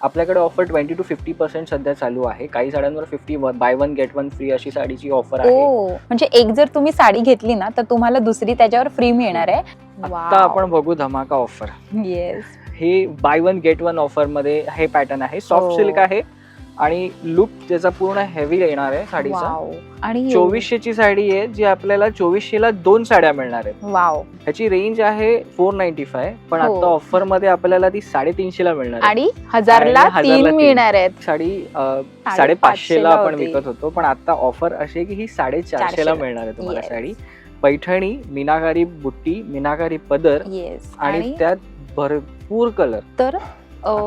आपल्याकडे offer twenty to fifty percent सध्या चालू आहे. काही साड्यांवर fifty buy one get one free अशी साडीची ऑफर आहे. म्हणजे एक जर तुम्ही साडी घेतली ना तर तुम्हाला दुसरी त्याच्यावर फ्री मिळणार आहे. आता आपण बघू धमाका ऑफर येस हे बाय वन गेट वन ऑफरमध्ये हे पॅटर्न आहे. सॉफ्ट हो. सिल्क आहे. आणि लुक त्याचा पूर्ण हेवी येणार आहे साडीचा आणि चोवीसशे ची साडी आहे जी आपल्याला चोवीसशे ला दोन साड्या मिळणार आहेत वाव ह्याची रेंज आहे फोर नाईन्टी फाय पण हो. आता ऑफरमध्ये आपल्याला ती साडेतीनशे ला मिळणार आणि हजारला. मिळणार आहेत साडी साडेपाचशे ला आपण. विकत होतो पण आता ऑफर अशी की ही साडेचारशे ला. मिळणार आहे तुम्हाला. साडी पैठणी मीनाकारी बुट्टी मीनाकारी पदर आणि त्यात भरपूर कलर तर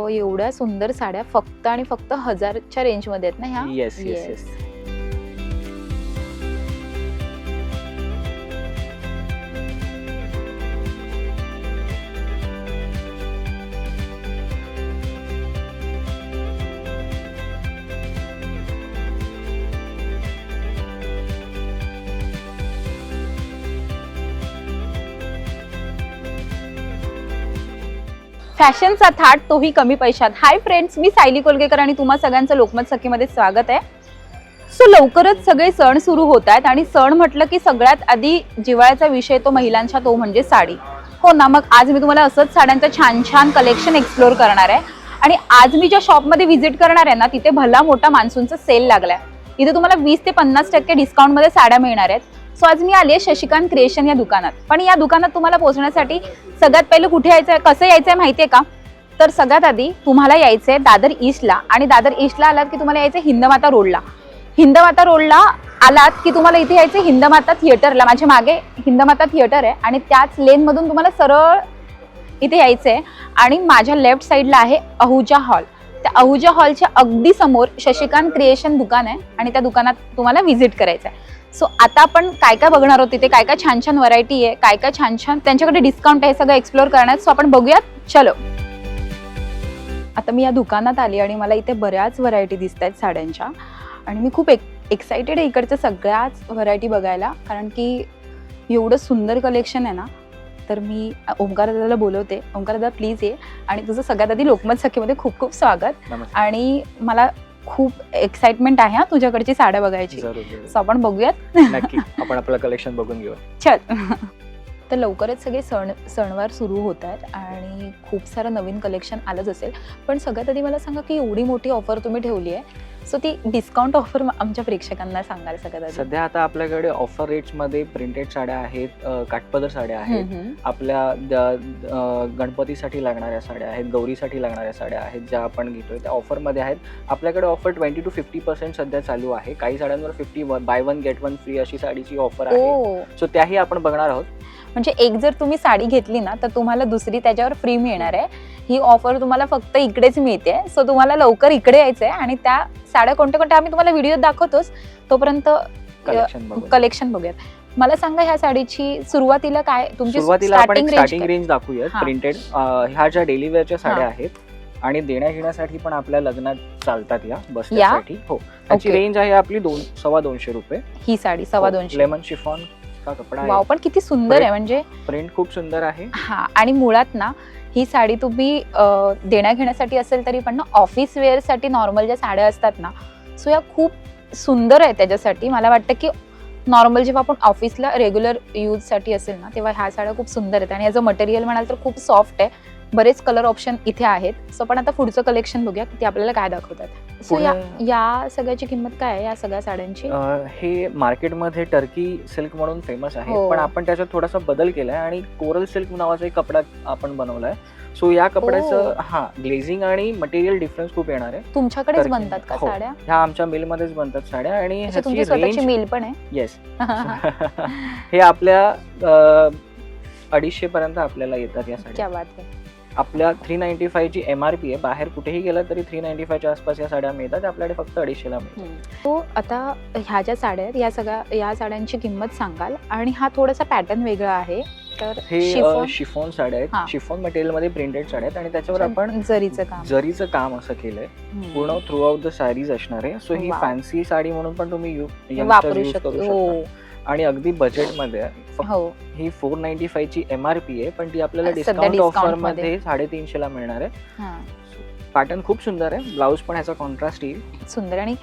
एवढ्या सुंदर साड्या फक्त आणि फक्त हजारच्या रेंजमध्ये आहेत ना ह्या येस येस. येस फॅशनचा थाट तोही कमी पैशात. हाय फ्रेंड्स मी सायली कोलगेकर आणि तुम्हा सगळ्यांचं लोकमत सखीमध्ये स्वागत आहे. सो लवकरच सगळे सण सुरू होत आहेत आणि सण म्हटलं की सगळ्यात आधी जिवाळ्याचा विषय तो महिलांचा तो म्हणजे साडी. हो ना मग आज मी तुम्हाला असंच साड्यांचं छान छान कलेक्शन एक्सप्लोर करणार आहे. आणि आज मी ज्या शॉपमध्ये व्हिजिट करणार आहे ना तिथे भला मोठा मान्सूनचा सेल लागला आहे इथे तुम्हाला वीस ते पन्नास टक्के डिस्काउंटमध्ये साड्या मिळणार आहेत. सो आज मी आली आहे शशिकांत क्रिएशन या दुकानात. पण या दुकानात तुम्हाला पोहोचण्यासाठी सगळ्यात पहिलं कुठे यायचं आहे कसं यायचं आहे माहितीये का? तर सगळ्यात आधी तुम्हाला यायचं आहे दादर ईस्टला आणि दादर ईस्टला आलात की तुम्हाला यायचं हिंदमाता रोडला हिंदमाता रोडला आलात की तुम्हाला इथे यायचं हिंदमाता थिएटरला माझ्या मागे हिंदमाता थिएटर आहे आणि त्याच लेनमधून तुम्हाला सरळ इथे यायचं आहे आणि माझ्या लेफ्ट साईडला आहे अहुजा हॉल त्या आहुजा हॉलच्या अगदी समोर शशिकांत क्रिएशन दुकान आहे आणि त्या दुकानात तुम्हाला व्हिजिट करायचं आहे. सो आता आपण काय काय बघणार आहोत तिथे? काय काय छान छान व्हरायटी आहे? काय काय छान छान त्यांच्याकडे डिस्काउंट आहे? सगळं एक्सप्लोर करणार सो आपण बघूयात. चलो. आता मी या दुकानात आली आणि मला इथे बऱ्याच व्हरायटी दिसत आहेत साड्यांच्या. आणि मी खूप एक एक्सायटेड आहे इकडच्या सगळ्याच व्हरायटी बघायला. कारण की एवढं सुंदर कलेक्शन आहे ना तर मी ओंकार दादाला बोलवते. ओंकार दादा प्लीज ये. आणि तुझं सगळ्यात आधी लोकमत सखीमध्ये खूप खूप स्वागत. आणि मला खूप एक्साइटमेंट आहे हा तुझ्याकडची साड्या बघायची. सो आपण बघूयात. आपण आपलं कलेक्शन बघून घेऊ चल. तर लवकरच सगळे सण सणवार सुरू होत आहेत आणि खूप सारं नवीन कलेक्शन आलंच असेल. पण सगळ्यात आधी मला सांगा की एवढी मोठी ऑफर तुम्ही ठेवली आहे. सो ती डिस्काउंट ऑफर आमच्या प्रेक्षकांना सांगाल आधी सध्या आता आपल्याकडे ऑफर रेट्समध्ये प्रिंटेड साड्या आहेत अं, काठपदर साड्या आहेत. आपल्या गणपतीसाठी लागणाऱ्या साड्या आहेत गौरीसाठी लागणाऱ्या साड्या आहेत ज्या आपण घेतोय त्या ऑफरमध्ये आहेत. आपल्याकडे offer twenty two fifty percent सध्या चालू आहे. काही साड्यांवर fifty buy one get one free अशी साडीची ऑफर आहे. सो त्याही आपण बघणार आहोत. म्हणजे एक जर तुम्ही साडी घेतली ना तर तुम्हाला दुसरी त्याच्यावर फ्री मिळणार आहे. ही ऑफर तुम्हाला फक्त इकडेच मिळते. सो तुम्हाला लवकर इकडे यायचंय आणि त्या साड्या कोणत्या कोणत्या आम्ही तुम्हाला व्हिडिओ दाखवतोच. तोपर्यंत कलेक्शन बघूयात. मला सांगा ह्या साडीची सुरुवातीला काय तुमची सुरुवातीला आपण स्टार्टिंग रेंज दाखवूयात हा. प्रिंटेड ह्या ज्या डेली वेअरच्या साड्या हा. आहेत आणि देण्या घेण्यासाठी पण आपल्या लग्नात चालतात या बसण्यासाठी हो. त्याची. रेंज आहे आपली दोन सव्वा दोनशे रुपये. ही साडी सव्वा दोनशे. लेमन शिफॉन कपडा आहे. पण किती सुंदर आहे म्हणजे प्रिंट खूप सुंदर आहे. हा आणि मुळात ना ही साडी तुम्ही देण्याघेण्यासाठी देण्या घेण्यासाठी असेल तरी पण ना ऑफिस वेअरसाठी नॉर्मल ज्या साड्या असतात ना सो या खूप सुंदर आहे त्याच्यासाठी. मला वाटतं की नॉर्मल जेव्हा आपण ऑफिसला रेग्युलर यूजसाठी असेल ना तेव्हा ह्या साड्या खूप सुंदर आहेत. आणि याचं मटेरियल म्हणाल तर खूप सॉफ्ट आहे. बरेच कलर ऑप्शन इथे आहेत. सो पण आता पुढचं कलेक्शन बघूया की ते आपल्याला काय दाखवतात. सो या या सगळ्याची किंमत काय आहे या सगळ्या साड्यांची? अं, हे मार्केटमध्ये टर्की सिल्क म्हणून फेमस आहे. हो. पण आपण त्याच्यात थोडासा बदल केलाय आणि कोरल सिल्क नावाचा एक कपडा आपण बनवलाय. सो या कपड्याचं हा. ग्लेझिंग आणि मटेरियल डिफरन्स खूप येणार आहे. तुमच्याकडेच टर्की. बनतात का हो. साड्या? ह्या आमच्या मिलमध्येच बनतात साड्या आणि अच्छा, तुमची ह्याची स्वतःची रेंज मिल पण आहे? येस हे आपल्या अडीचशे पर्यंत आपल्याला येतात या साड्या. क्या बात आहे आपल्या थ्री नाईन्टी फायची एम आर पी आहे बाहेर कुठेही गेलं तरी थ्री नाईन्टी फायच्या आसपास या साड्या मिळतात आपल्याकडे फक्त अडीचशेला मिळतात. तो आता ह्या ज्या साड्या आहेत या सगळ्या या साड्यांची किंमत सांगाल. आणि हा थोडासा पॅटर्न वेगळा आहे. तर हे शिफॉन शिफॉन साड्या. आहेत. शिफॉन मटेरियलमध्ये प्रिंटेड साड्या आहेत. आणि त्याच्यावर आपण जरीचं काम. जरीचं काम असं केलंय. पूर्ण थ्रू आउट द साडीज असणार आहे. सो ही. फॅन्सी साडी म्हणून पण तुम्ही वापरू शकतो करू हो शकता. आणि अगदी बजेटमध्ये हो ही फोर नाईन्टी फायची एम आर पी आहे पण ती आपल्याला सध्या डिस्काउंट discount ऑफरमध्ये. मध्ये साडेतीनशे ला मिळणार आहे हा. पॅटर्न खूप सुंदर आहे ब्लाऊज पण ह्याचा कॉन्ट्रास्ट येईल सुंदर आणि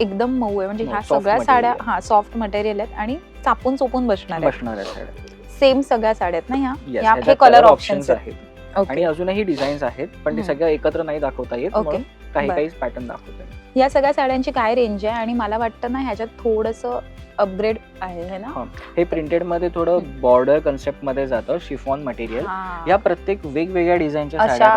एकदम मऊ आहे म्हणजे ह्या soft सगळ्या material साड्या आहे. हा सॉफ्ट मटेरियल आहेत आणि चापून चोपून बसणार आहेत बसणार आहे साड्या सेम सगळ्या साड्या आहेत ना ह्या Yes, हे ह्याच्यात कलर ऑप्शन्स options आहेत आणि अजूनही डिझाईन्स आहेत पण ते हम्म. सगळ्या एकत्र नाही दाखवता येत ओके. म्हणून काही बरं. काही पॅटर्न दाखवता येईल या सगळ्या साड्यांची काय रेंज आहे आणि मला वाटतं ना ह्याच्यात थोडंसं अपग्रेड आहे है ना हे प्रिंटेडमध्ये थोडं बॉर्डर कन्सेप्टमध्ये जातं शिफॉन मटेरियल. या प्रत्येक वेगवेगळ्या डिझाईनच्या साड्या.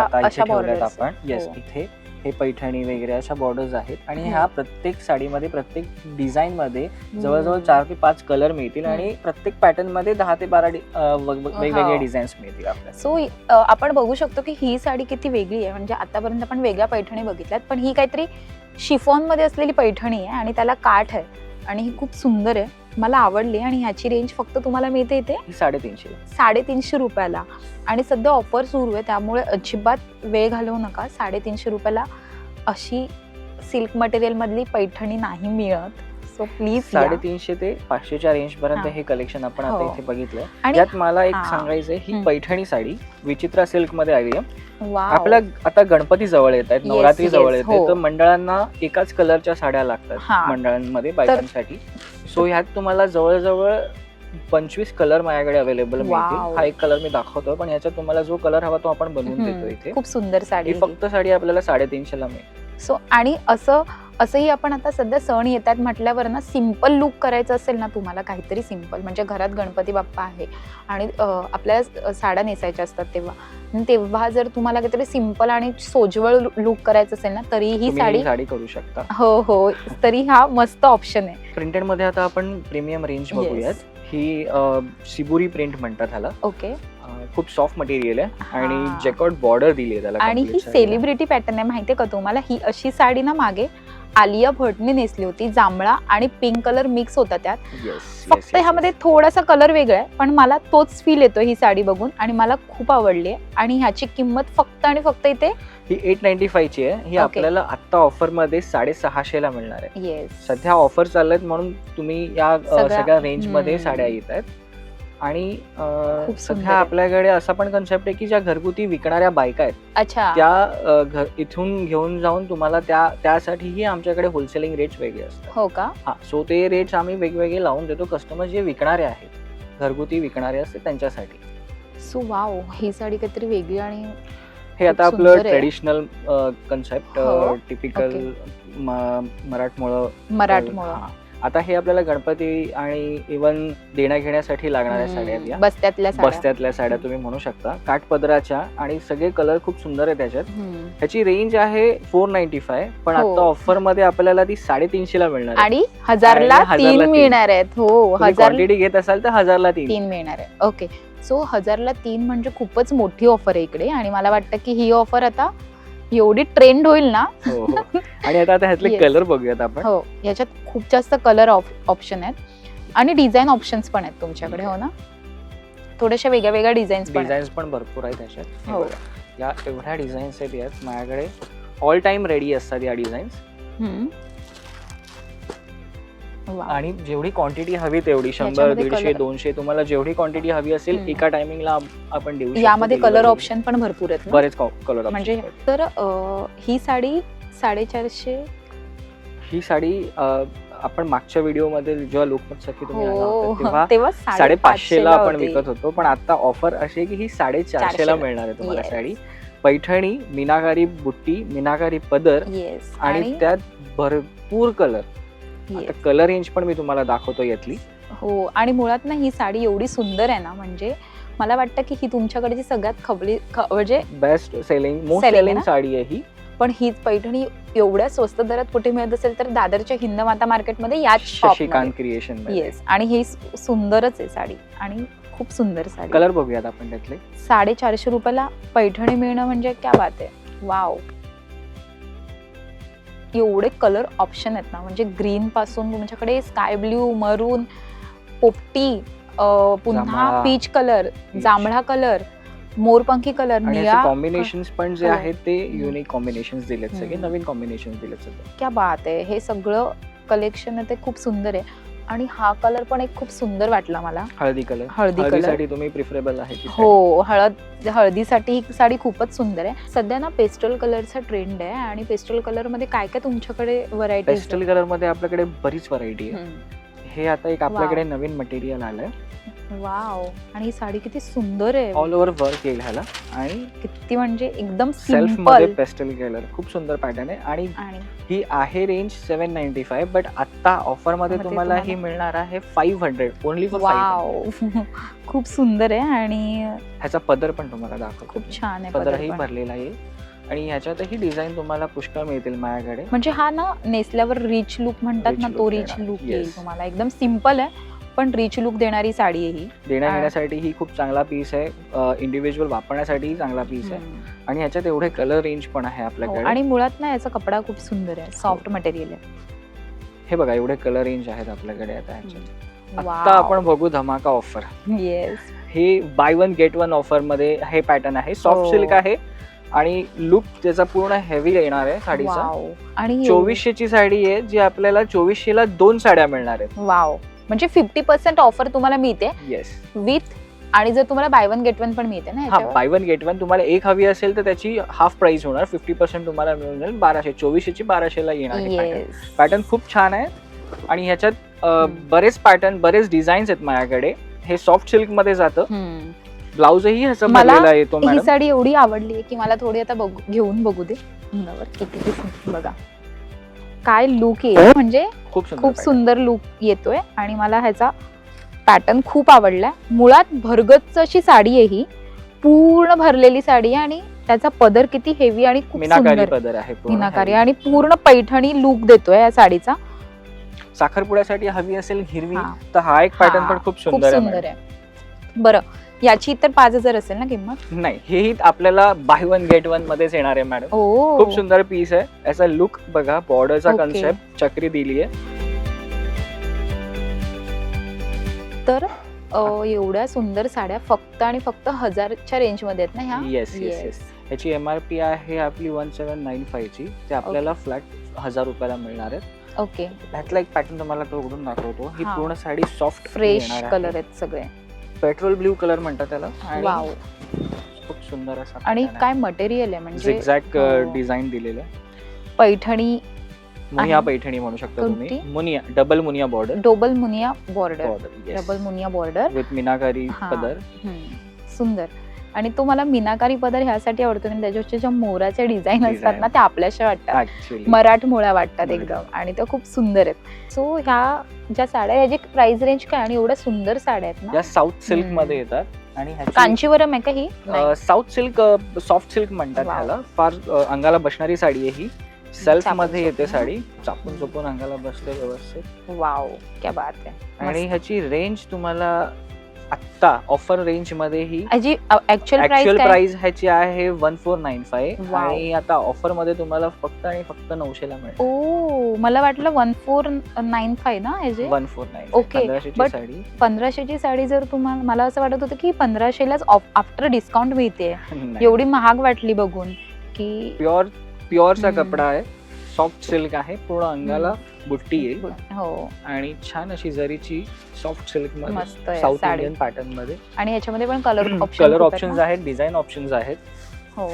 आपण येस हो. इथे हे पैठणी वगैरे अशा बॉर्डर्स आहेत आणि. ह्या प्रत्येक साडीमध्ये प्रत्येक डिझाईन मध्ये जवळजवळ. चार ते पाच कलर मिळतील. आणि प्रत्येक पॅटर्नमध्ये दहा ते बारा डि- अं, वग- वग- वेगवेगळे हो. डिझाईन्स मिळतील आपल्याला सो आपण बघू शकतो की ही साडी किती वेगळी आहे म्हणजे आतापर्यंत आपण वेगळ्या पैठणी बघितल्यात पण ही काहीतरी शिफॉनमध्ये असलेली पैठणी आहे आणि त्याला काठ आहे आणि ही खूप सुंदर आहे. मला आवडली आणि ह्याची रेंज फक्त तुम्हाला मिळते इथे? साडेतीनशे. साडेतीनशे रुपयाला. आणि सध्या ऑफर सुरू आहे त्यामुळे अजिबात वेळ घालवू नका. साडेतीनशे रुपयाला अशी सिल्क मटेरियल मधली पैठणी नाही मिळत. सो प्लीज साडेतीनशे ते पाचशेच्या रेंज पर्यंत हा. कलेक्शन आपण आता हो. इथे बघितलंय आणि यात मला एक. सांगायचंय ही. पैठणी साडी विचित्रा सिल्कमध्ये आली आहे. आपल्या आता गणपती जवळ येत आहेत नवरात्री जवळ येते हो. तर मंडळांना एकाच कलरच्या साड्या लागतात. मंडळांमध्ये बायकांसाठी सो ह्यात तुम्हाला जवळजवळ पंचवीस कलर माझ्याकडे अवेलेबल. मिळतील हा एक कलर मी दाखवतो पण ह्याच्यात तुम्हाला जो कलर हवा तो आपण बनवून देतो इथे खूप सुंदर साडी फक्त साडी आपल्याला साडेतीनशे ला मिळेल सो आणि असं असंही आपण आता सध्या सण येतात म्हटल्यावर ना सिंपल लुक करायचं असेल ना तुम्हाला काहीतरी सिंपल म्हणजे घरात गणपती बाप्पा आहे आणि अं, आपल्याला साड्या नेसायच्या असतात तेव्हा. तेव्हा जर तुम्हाला काहीतरी सिंपल आणि सोजवळ लुक करायचं असेल ना तरी ही साडी साडी करू शकता. हो हो. तरी हा मस्त ऑप्शन आहे. प्रिंटेडमध्ये आता आपण प्रीमियम रेंज. बघूयात. ही शिबुरी प्रिंट म्हणतात ह्याला. ओके खूप सॉफ्ट मटेरियल आहे आणि. जॅकॉट बॉर्डर दिली आहे त्याला आणि ही. सेलिब्रिटी पॅटर्न आहे माहितीये का तुम्हाला? ही अशी साडी ना मागे आलिया भटने नेसली होती जांभळा आणि पिंक कलर मिक्स होता त्यात फक्त ह्यामध्ये. थोडासा कलर वेगळा आहे पण मला तोच फील येतो ही साडी बघून आणि मला खूप आवडली आहे आणि ह्याची किंमत फक्त आणि फक्त इथे ही एट नाईन्टी ची आहे ही. आपल्याला आता ऑफरमध्ये साडेसहाशे ला मिळणार आहे येस सध्या ऑफर चालल्यात म्हणून तुम्ही या सगळ्या- रेंजमध्ये. साड्या येत आहेत आणि सध्या. आपल्याकडे असा पण कन्सेप्ट आहे की ज्या घरगुती विकणाऱ्या बायका आहेत अच्छा त्या अ, घर इथून घेऊन जाऊन तुम्हाला त्या त्यासाठीही आमच्याकडे होलसेलिंग रेट्स वेगळे असतात हो का हा सो ते रेट्स आम्ही वेगवेगळे लावून देतो कस्टमर जे विकणारे आहेत घरगुती विकणारे असते त्यांच्यासाठी सो वाव ही साडी काहीतरी वेगळी आणि हे आता खूप आपलं सुंदर आहे. ट्रेडिशनल कन्सेप्ट हो. टिपिकल मराठमोळं मराठमोळं हा. आता हे आपल्याला गणपती आणि इवन देण्या घेण्यासाठी लागणाऱ्या साड्या आहेत या. हम्म, बस्त्यातल्या साड्या. बस्त्यातल्या साड्या तुम्ही म्हणू शकता. काठपदराच्या आणि सगळे कलर खूप सुंदर आहे त्याच्यात. हम्म. ह्याची रेंज आहे फोर नाईन्टी फाय पण हो. आता ऑफरमध्ये आपल्याला ती साडेतीनशे ला मिळणार आहे. आणि हजारला आणि हजारला तीन तीन. मिळणार आहेत. हो हजार क्वांटिटी घेत असाल तर हजारला तीन. तीन मिळणार आहे. ओके सो हजारला तीन म्हणजे खूपच मोठी ऑफर आहे इकडे. आणि मला वाटतं की ही ऑफर आता एवढी ट्रेंड होईल ना? हो हो. आणि आता आता ह्यातले Yes. कलर बघूयात आपण. हो याच्यात खूप जास्त कलर ऑप्शन आहेत. आणि डिझाईन ऑप्शन्स पण आहेत तुमच्याकडे हो ना? थोड्याशा वेगळ्या वेगळ्या डिझाईन्स पण आहेत. डिझाईन्स पण भरपूर आहेत त्याच्यात हे. या एवढ्या डिझाईन्स आहेत यात. माझ्याकडे ऑल टाइम रेडी असतात या डिझाईन्स हम्म. आणि जेवढी क्वांटिटी हवी तेवढी शंभर दीडशे दोनशे तुम्हाला जेवढी क्वांटिटी हवी असेल. एका टायमिंगला आपण देऊ यामध्ये. कलर ऑप्शन पण भरपूर आहेत? बरेच कलर म्हणजे तर ही साडी साडेचारशे ही साडी आपण मागच्या व्हिडिओमध्ये जेव्हा सखी तुम्ही आला हो होता, तेव्हा तेव्हा साडेपाचशे ला आपण. विकत होतो पण आता ऑफर अशी आहे की ही साडेचारशे ला. मिळणार आहे तुम्हाला. साडी पैठणी मीनाकारी बुट्टी मीनाकारी पदर आणि त्यात भरपूर कलर. आता कलर रेंज पण मी तुम्हाला दाखवतो यातली. हो आणि मुळात ना ही साडी एवढी सुंदर आहे ना म्हणजे मला वाटतं की ही तुमच्याकडची सगळ्यात खबली म्हणजे best selling most selling? Sari आहे ही. पण ही पैठणी एवढ्या स्वस्त दरात कुठे मिळत असेल तर दादरच्या हिंदमाता मार्केटमध्ये याच शशिकांत क्रिएशन येस आणि ही सुंदरच आहे साडी आणि खूप सुंदर साडी. कलर बघूयात आपण त्यातले. साडेचारशे रुपयाला पैठणी मिळणं म्हणजे क्या बात आहे. वाव एवढे कलर ऑप्शन आहेत ना म्हणजे ग्रीन पासून तुमच्याकडे स्काय ब्ल्यू मरून पोपटी पुन्हा. पीच कलर जांभळा कलर मोरपंखी कलर निळा कॉम्बिनेशन पण जे. आहेत ते युनिक कॉम्बिनेशन दिलेत सगळे. नवीन कॉम्बिनेशन दिलेत सगळे क्या बात आहे हे सगळं कलेक्शन आहे ते खूप सुंदर आहे आणि हा कलर पण एक खूप सुंदर वाटला मला. हळदी कलर हळदी कलर हळदीसाठी तुम्ही प्रिफरेबल आहे ती हो हळद हळदीसाठी ही साडी खूपच सुंदर आहे. सध्या ना पेस्टल कलरचा ट्रेंड आहे आणि पेस्टल कलरमध्ये काय काय तुमच्याकडे व्हरायटी पेस्टल कलरमध्ये आपल्याकडे बरीच व्हरायटी आहे. हे आता एक आपल्याकडे नवीन मटेरियल आलंय. वाव. आणि ही साडी किती सुंदर आहे. ऑल ओव्हर वर्क येईल ह्याला. आणि किती म्हणजे एकदम सेल्फमध्ये पेस्टल कलर खूप सुंदर पॅटर्न आहे. आणि ही आहे range seven ninety five but आता ऑफरमध्ये तुम्हाला ही मिळणार आहे five hundred only for wow खूप सुंदर आहे आणि ह्याचा पदर पण तुम्हाला दाखवतो. खूप छान आहे पदरही. भरलेला येईल आणि ह्याच्यातही डिझाईन तुम्हाला पुष्कळ मिळतील माझ्याकडे. म्हणजे हा ना नेसल्यावर रिच लुक म्हणतात ना तो रिच. लुक. येईल तुम्हाला. एकदम सिंपल आहे. पण रिच लुक देणारी साडी आहे ही. देण्या आ- घेण्यासाठी ही खूप चांगला पीस आहे. इंडिव्हिज्युअल वापरण्यासाठीही चांगला पीस आहे. हम्म. आणि ह्याच्यात एवढे कलर रेंज पण आहे हो, आपल्याकडे. आणि मुळात ना याचा कपडा खूप सुंदर आहे. सॉफ्ट मटेरियल आहे. हे बघा एवढे कलर रेंज आहेत आपल्याकडे आता ह्याच्यात. आता. आपण बघू धमाका ऑफर येस हे बाय वन गेट वन ऑफरमध्ये हे पॅटर्न आहे. सॉफ्ट हो. सिल्क आहे आणि लुक त्याचा पूर्ण हेवी येणार आहे साडीचा. आणि चोवीसशे ची साडी आहे जी आपल्याला चोवीसशे ला दोन साड्या मिळणार आहेत. वाव म्हणजे फिफ्टी पर्सेंट ऑफर तुम्हाला मिळते. येस विथ आणि जर तुम्हाला बाय वन गेट वन पण मिळते ना हा याच्यावर? बाय वन गेट वन तुम्हाला एक हवी असेल तर त्याची हाफ प्राइस होणार. फिफ्टी पर्सेंट तुम्हाला मिळून जाईल बाराशे चोवीसशे ची बाराशे ला येणार Yes. पॅटर्न खूप छान आहे. आणि ह्याच्यात अ, हम्म. बरेच पॅटर्न बरेच डिझाईन्स आहेत माझ्याकडे. हे सॉफ्ट सिल्कमध्ये जातं. हम्म. ब्लाउजही ह्याचा मला भरलेला येतो ही मॅडम साडी एवढी आवडली की मला थोडी आता बघू घेऊन बघू दे. अंगावर किती बघा. काय लुक आहे म्हणजे खूप सुंदर खूप pattern. सुंदर लुक येतोय. आणि मला ह्याचा पॅटर्न खूप आवडलाय. मुळात भरगच्च अशी साडी आहे ही. पूर्ण भरलेली साडी आहे आणि त्याचा पदर किती हेवी आणि खूप सुंदर. पदर आहे पूर्ण मीनाकारी. आणि पूर्ण पैठणी लुक देतोय या साडीचा. साखरपुड्यासाठी हवी असेल हिरवी हा. तर हा एक पॅटर्न हा, पण खूप खूप सुंदर आहे सुंदर आहे. बरं. याची तर पाच हजार असेल ना किंमत. नाही हेही आपल्याला बाय वन गेट वनमध्ये येणार आहे मॅडम ओ. खूप सुंदर पीस आहे. याचा लुक बघा बॉर्डरचा Okay. कन्सेप्ट चक्री दिली आहे तर अ, एवढ्या सुंदर साड्या फक्त आणि फक्त हजारच्या रेंजमध्ये आहेत ना ह्या? Yes yes. येस ह्याची एम आर पी आहे आपली वन सेवन नाईन फाईव्ह ची. ते आपल्याला फ्लॅट हजार रुपयाला मिळणार आहे ओके ह्यातला एक पॅटर्न तुम्हाला तो उघडून दाखवतो. ही हा. पूर्ण साडी सॉफ्ट फ्रेश कलर आहेत सगळे. पेट्रोल ब्ल्यू कलर म्हणतात त्याला. वाव. खूप सुंदर असा आणि काय मटेरियल आहे म्हणजे? एक्झॅक्ट हो. डिझाईन दिलेलं आहे. पैठणी मुनिया आहे. पैठणी म्हणू शकता तुम्ही. कोणती? मुनिया डबल मुनिया बॉर्डर डबल मुनिया बॉर्डर डबल मुनिया बॉर्डर विथ मीनाकारी हा. पदर. सुंदर. आणि तो मला मीनाकारी पदर ह्यासाठी आवडतो कारण त्याच्यावरच्या ज्या मोराच्या डिझाईन असतात. ना त्या आपल्याशा वाटतात मराठमोळ्या वाटतात. एकदम आणि त्या खूप सुंदर आहेत सो ह्या ज्या साड्या ह्याची प्राइस रेंज काय आणि एवढ्या सुंदर साड्या आहेत ना साऊथ सिल्क. मध्ये येतात आणि कांचीवरम आहे का ही. साऊथ सिल्क सॉफ्ट सिल्क म्हणतात. ह्याला फार अंगाला बसणारी साडी आहे ही सेल्फमध्ये येते. साडी चापून चोपून अंगाला बसते व्यवस्थित वाव क्या बात आहे आणि. ह्याची रेंज तुम्हाला आत्ता ऑफर रेंजमध्ये ही ऍक्च्युअल प्राइस ह्याची आहे वन फोर नाईन फाय. आणि आता ऑफरमध्ये तुम्हाला फक्त आणि फक्त नऊशे ला मिळेल. ओ मला वाटलं वन फोर नाईन फाय ना one four nine but- sari. पंधराशेची sari जर तुम्हाला मला असं वाटत होतं की पंधराशेलाच आफ्टर डिस्काउंट मिळते. एवढी महाग वाटली बघून की प्युअर प्युअरचा. कपडा आहे. सॉफ्ट सिल्क आहे. पूर्ण अंगाला बुट्टी येईल. हो. आणि छान अशी जरीची सॉफ्ट सिल्कमध्ये मस्त आहे साऊथ साडी. इंडियन पॅटर्नमध्ये. आणि ह्याच्यामध्ये पण कलर ऑप्शन कलर ऑप्शन्स आहेत डिझाईन ऑप्शन्स आहेत हो.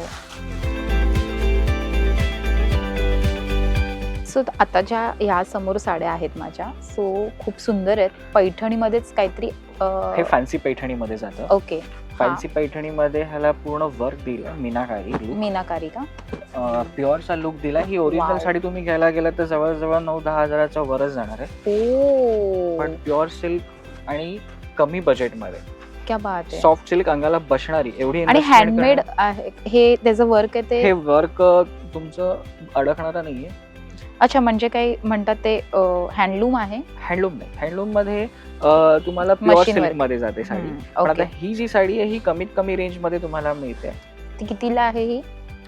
सो आता ज्या ह्या समोर साड्या आहेत माझ्या सो खूप सुंदर आहेत. पैठणीमध्येच काहीतरी हे फॅन्सी पैठणी मध्ये जातं. ओके फॅन्सी पैठणी मध्ये ह्याला पूर्ण वर्क दिलं मीनाकारी मीनाकारी का? प्युअरचा लुक दिला. ही ओरिजिनल Wow. साडी तुम्ही घ्यायला गेला तर जवळजवळ नऊ दहा हजाराचा वरच जाणार आहे. ओ. पण प्युअर सिल्क आणि कमी बजेटमध्ये क्या बात आहे. सॉफ्ट सिल्क अंगाला बसणारी एवढी आणि investment हँडमेड हे त्याचं वर्क आहे हे ते वर्क तुमचं अडकणारा नाहीये. अच्छा म्हणजे काही म्हणतात ते हँडलूम आहे? हँडलूम नाही. हँडलूममध्ये तुम्हाला प्युअर Machine सिल्क work. मध्ये जाते साडी. हम्म, पण आता ओके ही जी साडी आहे ही कमीत कमी रेंजमध्ये तुम्हाला मिळते. ती कितीला आहे ही?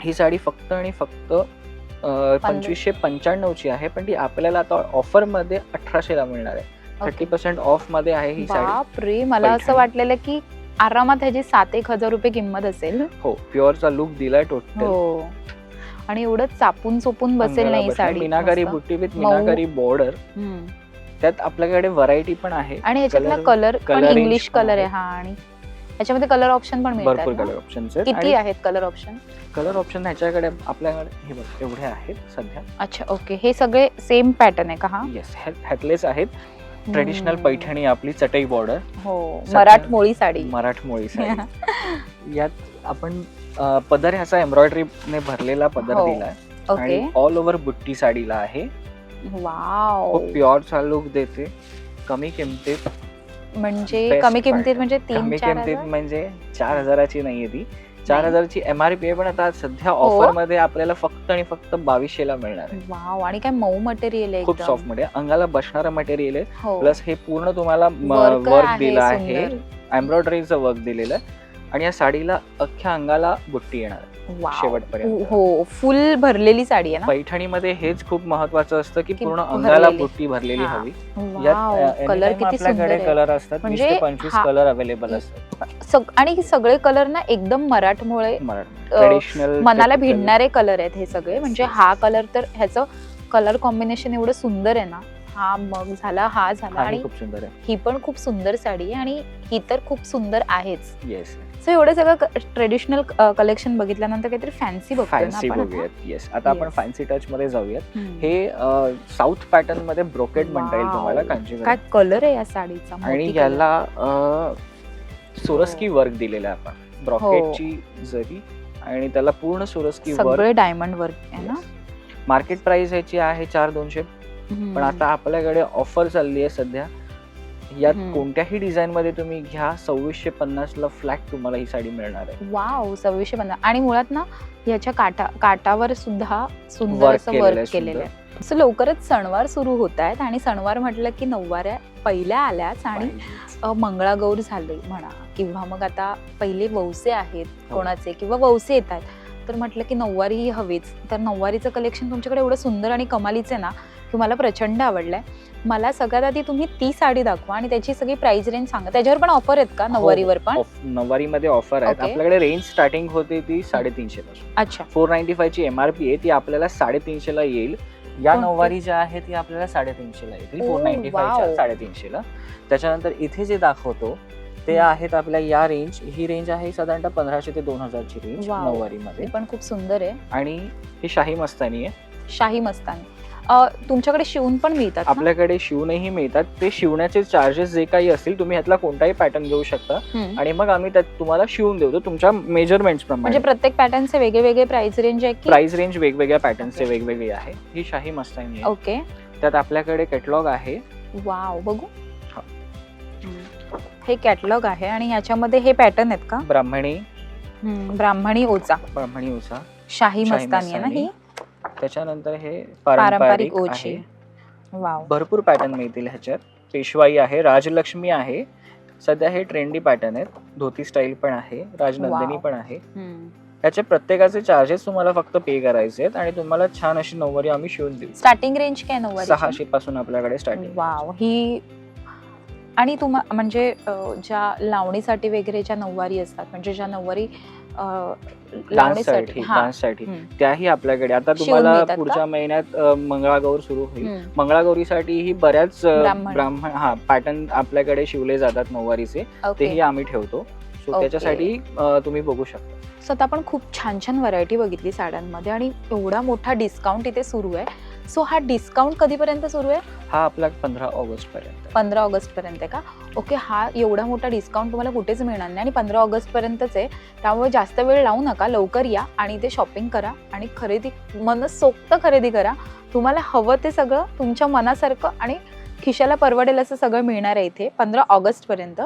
ही साडी फक्त आणि फक्त अं, पंचवीसशे पंच्याण्णव ची आहे पण ती आपल्याला आता ऑफरमध्ये अठराशे ला मिळणार आहे. थर्टी पर्सेंट ऑफमध्ये आहे ही साडी. बाप रे मला असं पैठणी. वाटलेलं की आरामात ह्याची सात एक हजार रुपये किंमत असेल. हो प्युअरचा लुक दिलाय टोटल हो. आणि एवढं चापून चोपून बसेल नाही साडी मीनाकारी. बुट्टी विथ. Meenakari border. त्यात आपल्याकडे व्हरायटी पण आहे आणि Colour- कलर पण इंग्लिश कलर आहे. हा आणि ह्याच्यामध्ये कलर ऑप्शन पण भरपूर कलर ना? ऑप्शन्स किती आहेत कलर ऑप्शन कलर ऑप्शन ह्याच्याकडे आपल्याकडे हे बघ एवढे आहेत सध्या अच्छा ओके हे सगळे सेम पॅटर्न आहे का हा येस हॅटलेस आहेत ट्रेडिशनल. पैठणी आपली चटई बॉर्डर हो मराठमोळी साडी मराठमोळी साडी यात आपण अं, पदर ह्याचा एम्ब्रॉयडरीने भरलेला पदर हो. दिलाय ओके आणि ऑल ओव्हर बुट्टी साडीला आहे वाव खूप प्युअरचा लुक देते कमी किमतीत म्हणजे Best कमी किमतीत. म्हणजे तीन कमी चार किमतीत हजार? म्हणजे चार हजाराची नाहीये ती चार नाही. हजारची एमआरपी आहे पण आता सध्या हो. ऑफरमध्ये आपल्याला फक्त आणि फक्त बावीसशेला मिळणार आहे वाव आणि काय मऊ मटेरियल आहे खूप एकदम. सॉफ्टमध्ये अंगाला बसणारं मटेरियल आहे हो प्लस हे पूर्ण तुम्हाला वर्क दिलं आहे. एम्ब्रॉयडरीचं वर्क दिलेलं आहे आणि या साडीला अख्ख्या अंगाला बुट्टी येणार. शेवटपर्यंत. हो फुल भरलेली साडी आहे ना? पैठणीमध्ये हेच खूप महत्वाचं असतं की पूर्ण. अंगाला बुट्टी भरलेली. हवी. यात कलर किती सुंदर आपल्याकडे आहे. कलर असतात म्हणजे पंचवीस कलर अवेलेबल असतात. आणि सगळे कलर ना एकदम मराठमोळे ट्रेडिशनल मनाला भिडणारे कलर आहेत हे सगळे. म्हणजे हा कलर तर ह्याचं कलर कॉम्बिनेशन एवढं सुंदर आहे ना. हा मग झाला हा झाला आणि खूप सुंदर आहे. ही पण खूप सुंदर साडी आहे आणि ही तर खूप सुंदर आहेच. येस सो एवढं सगळं ट्रेडिशनल कलेक्शन बघितल्यानंतर काहीतरी फॅन्सी फॅन्सी. बघूयात येस आता आपण. फॅन्सी टच मध्ये जाऊयात. हे साऊथ पॅटर्नमध्ये ब्रोकेड म्हणता येईल. तुम्हाला कांजीवरम काय कलर आहे या साडीचा आणि याला सोरस्की वर्क दिलेलं आहे आपण ब्रॉकेटची जरी आणि त्याला पूर्ण. सोरस्की वर्क सगळे डायमंड वर्क आहे ना मार्केट प्राइस याची आहे चार दोनशे. पण आता आपल्याकडे ऑफर चालली आहे सध्या यात हम्म. कोणत्याही डिझाईन मध्ये तुम्ही घ्या सव्वीसशे पन्नास ला फ्लॅट तुम्हाला ही साडी मिळणार आहे वाव सव्वीसशे पन्नास आणि मुळात ना ह्याच्या काटा काटावर सुद्धा सुंदर Work असं केलेलं वर्क आहे केलेलं. आहे सो लवकरच सणवार सुरू होत आहेत आणि सणवार म्हटलं की नऊवाऱ्या पहिल्या आल्याच आणि अ, मंगळागौर झाले म्हणा किंवा मग आता पहिले वौसे आहेत हो. कोणाचे किंवा वौसे येत आहेत तर म्हटलं की नऊवारी ही हवीच तर नऊवारीचं कलेक्शन तुमच्याकडे एवढं सुंदर आणि कमालीचं आहे ना की मला प्रचंड आवडलंय. मला सगळ्यात आधी तुम्ही ती साडी दाखवा आणि त्याची सगळी प्राइस रेंज सांगा. त्याच्यावर पण ऑफर आहेत का? नऊवारीवर पण? नऊवारी मध्ये ऑफर आहेत. Okay. आपल्याकडे रेंज स्टार्टिंग होते ती साडेतीनशे पासून. अच्छा. फोर नाईन्टी फाय ची एमआरपी आहे ती आपल्याला साडेतीनशे ला येईल. या कोणती? नऊवारी ज्या आहे ती आपल्याला साडेतीनशे ला येतील फोर नाईन्टी wow. फायच्या साडेतीनशे ला. त्याच्यानंतर इथे जे दाखवतो ते हम्म. आहेत आपल्या या रेंज ही रेंज आहे साधारणतः पंधराशे ते दोन हजारची रेंज. नऊवारी मध्ये पण खूप सुंदर आहे. आणि ही शाही मस्तानी आहे. शाही मस्तानी. तुमच्याकडे शिवून पण मिळतात ना? आपल्याकडे शिवणही मिळतात. ते शिवण्याचे चार्जेस जे काही असतील तुम्ही ह्यातला कोणताही पॅटर्न घेऊ शकता. हम्म. आणि मग आम्ही त्यात तुम्हाला शिवून देऊ. तुमच्या मेजरमेंट्स म्हणजे प्रमाणे प्रत्येक पॅटर्नचे वेगळे वेगळे प्राइस रेंज आहे की? प्राइस रेंज वेगवेगळ्या पॅटर्नचे. वेगवेगळी आहे. ही शाही मस्तानी आहे. ओके त्यात आपल्याकडे कॅटलॉग आहे. वाव बघू. हा. हम्म. हे कॅटलॉग आहे आणि याच्यामध्ये हे पॅटर्न आहेत का? ब्राह्मणी. ब्राह्मणी ओचा ब्राह्मणी उसा शाही शाही मस्तानी आहे ना मस्तानी. ही त्याच्यानंतर हे पारंपरिक वाव. भरपूर पॅटर्न मिळतील ह्याच्यात. पेशवाई आहे राजलक्ष्मी आहे. सध्या हे ट्रेंडी पॅटर्न आहेत. धोती स्टाईल पण आहे राजनंदिनी. पण आहे. याचे प्रत्येकाचे चार्जेस तुम्हाला फक्त पे करायचे आहेत आणि तुम्हाला छान अशी नऊवारी आम्ही शिवून देऊ. स्टार्टिंग रेंज काय नऊवारी सहाशे पासून आपल्याकडे स्टार्टिंग वाव. ही आणि तुम्हा म्हणजे ज्या लावणीसाठी वगैरे ज्या नऊवारी असतात म्हणजे ज्या नऊवारी डान्ससाठी. त्याही आपल्याकडे आता तुम्हाला? पुढच्या महिन्यात मंगळागौर सुरू होईल हम्म. मंगळागौरीसाठी ही बऱ्याच ब्राह्मण. हा पॅटर्न आपल्याकडे शिवले जातात नऊवारीचे तेही आम्ही ठेवतो सो. त्याच्यासाठी तुम्ही बघू शकता सो आता आपण खूप छान छान व्हरायटी बघितली साड्यांमध्ये आणि एवढा मोठा डिस्काउंट इथे सुरू आहे सो हा डिस्काउंट कधीपर्यंत सुरू आहे? हा आपला पंधरा ऑगस्ट पर्यंत पंधरा ऑगस्ट पर्यंत आहे का? ओके हा एवढा मोठा डिस्काउंट तुम्हाला कुठेच मिळणार नाही आणि पंधरा ऑगस्ट पर्यंतच आहे. त्यामुळे जास्त वेळ लावू नका लवकर या आणि ते शॉपिंग करा आणि खरेदी मनसोक्त खरेदी करा. तुम्हाला हवं ते सगळं तुमच्या मनासारखं आणि खिशाला परवडेल असं सगळं मिळणार आहे इथे पंधरा ऑगस्ट पर्यंत